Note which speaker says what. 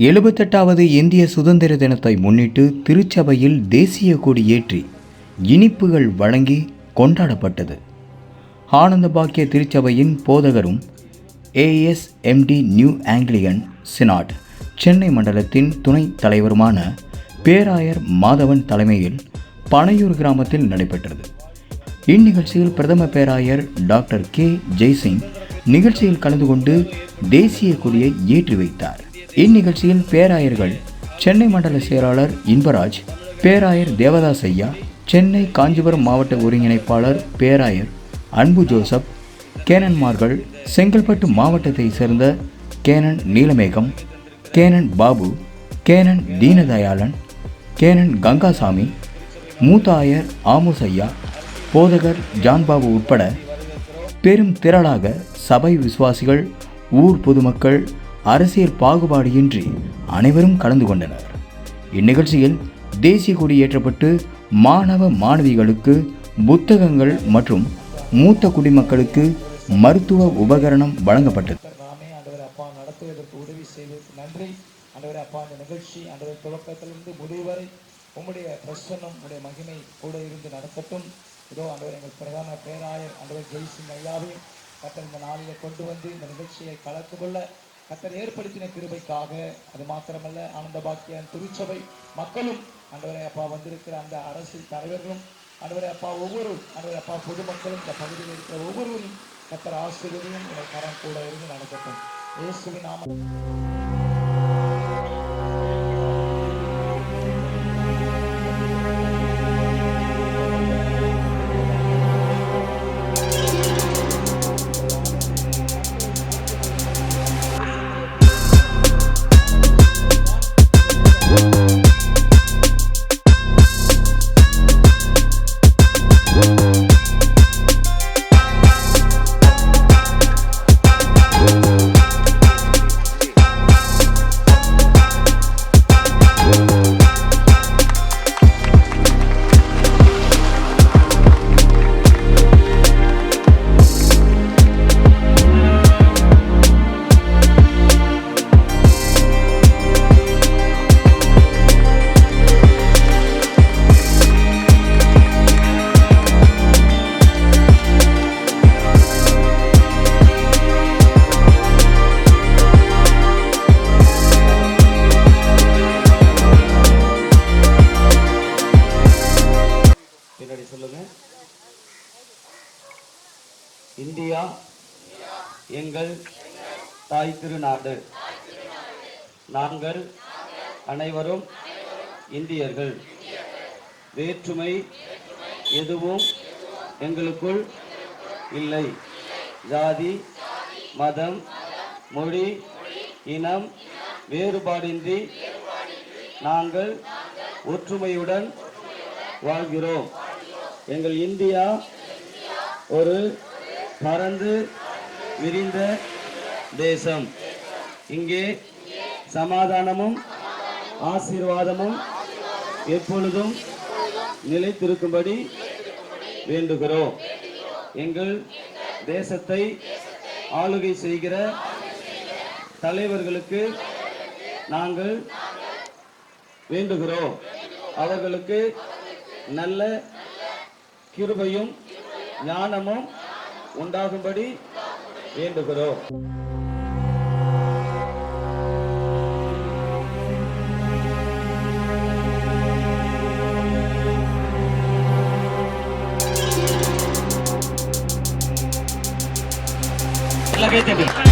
Speaker 1: எழுபத்தெட்டாவது இந்திய சுதந்திர தினத்தை முன்னிட்டு திருச்சபையில் தேசிய கொடி ஏற்றி இனிப்புகள் வழங்கி கொண்டாடப்பட்டது. ஆனந்த பாக்கிய திருச்சபையின் போதகரும் ASMD new Anglican synod Chennai மண்டலத்தின் துணைத் தலைவருமான பேராயர் மாதவன் தலைமையில் பனையூர் கிராமத்தில் நடைபெற்றது. இந்நிகழ்ச்சியில் பிரதம பேராயர் டாக்டர் கே. ஜெய்சிங் நிகழ்ச்சியில் கலந்து கொண்டு தேசிய கொடியை ஏற்றி வைத்தார். இந்நிகழ்ச்சியில் பேராயர்கள் சென்னை மண்டல செயலாளர் இன்பராஜ் பேராயர் தேவதாஸ் ஐயா சென்னை காஞ்சிபுரம் மாவட்ட ஒருங்கிணைப்பாளர் பேராயர் அன்பு ஜோசப் கேனன்மார்கள் செங்கல்பட்டு மாவட்டத்தை சேர்ந்த canon Neelamegam canon Babu canon Deenadayalan canon Gangasamy மூத்தாயர் Amos ஐயா போதகர் ஜான்பாபு உட்பட பெரும் திரளாக சபை விசுவாசிகள் ஊர் பொதுமக்கள் அரசியல் பாகுபாடு இன்றி அனைவரும் கலந்து கொண்டனர். இந்நிகழ்ச்சியில் தேசிய கொடி ஏற்றப்பட்டு மாணவ மாணவிகளுக்கு புத்தகங்கள் மற்றும் மூத்த குடிமக்களுக்கு மருத்துவ உபகரணம் வழங்கப்பட்டது.
Speaker 2: நாமே ஆண்டவர் அப்பா நடத்துவதற்கு உதவி செய்வதற்கு நன்றி. ஆண்டவர் அப்பா அந்த நிகழ்ச்சி ஆண்டவர் துவக்கத்திலிருந்து முடிவு வரை உம்முடைய பிரசன்னம் உடைய மகிமை கூட இருந்து நடத்தட்டும் இதோ ஆண்டவர் எங்கள் பிரதான பேராயர் ஆண்டவர் ஜெய்சிங் ஐயாவையும் கட்ட இந்த நாளில் கொண்டு வந்து இந்த நிகழ்ச்சியை கலந்து கொள்ள கத்தர் ஏற்படுத்தின கிருபைக்காக அது மாத்திரமல்ல ஆனந்த பாக்கியன் திருச்சபை மக்களும் ஆண்டவரை அப்பா வந்திருக்கிற அந்த அரசியல் தலைவர்களும் ஆண்டவரை அப்பா ஒவ்வொரு ஆண்டவரை அப்பா பொதுமக்களும் இந்த பகுதியில் இருக்கிற ஒவ்வொருவரும் கத்தர் ஆசிரியரையும் கரம் கூட இருந்து நடக்கட்டும். இயேசுவின் நாம இந்தியா எங்கள் தாய் திருநாடு. நாங்கள் அனைவரும் இந்தியர்கள். வேற்றுமை எதுவும் எங்களுக்குள் இல்லை. ஜாதி மதம் மொழி இனம் வேறுபாடின்றி நாங்கள் ஒற்றுமையுடன் வாழ்கிறோம். எங்கள் இந்தியா ஒரு பரந்து விரிந்த தேசம். இங்கே சமாதானமும் ஆசீர்வாதமும் எப்பொழுதும் நிலைத்திருக்கும்படி வேண்டுகிறோம். எங்கள் தேசத்தை ஆளுகை செய்கிற தலைவர்களுக்கு நாங்கள் வேண்டுகிறோம். அவர்களுக்கு நல்ல கிருபையும் ஞானமும் உண்டாகும்படி வேண்டுகிறோம். la que te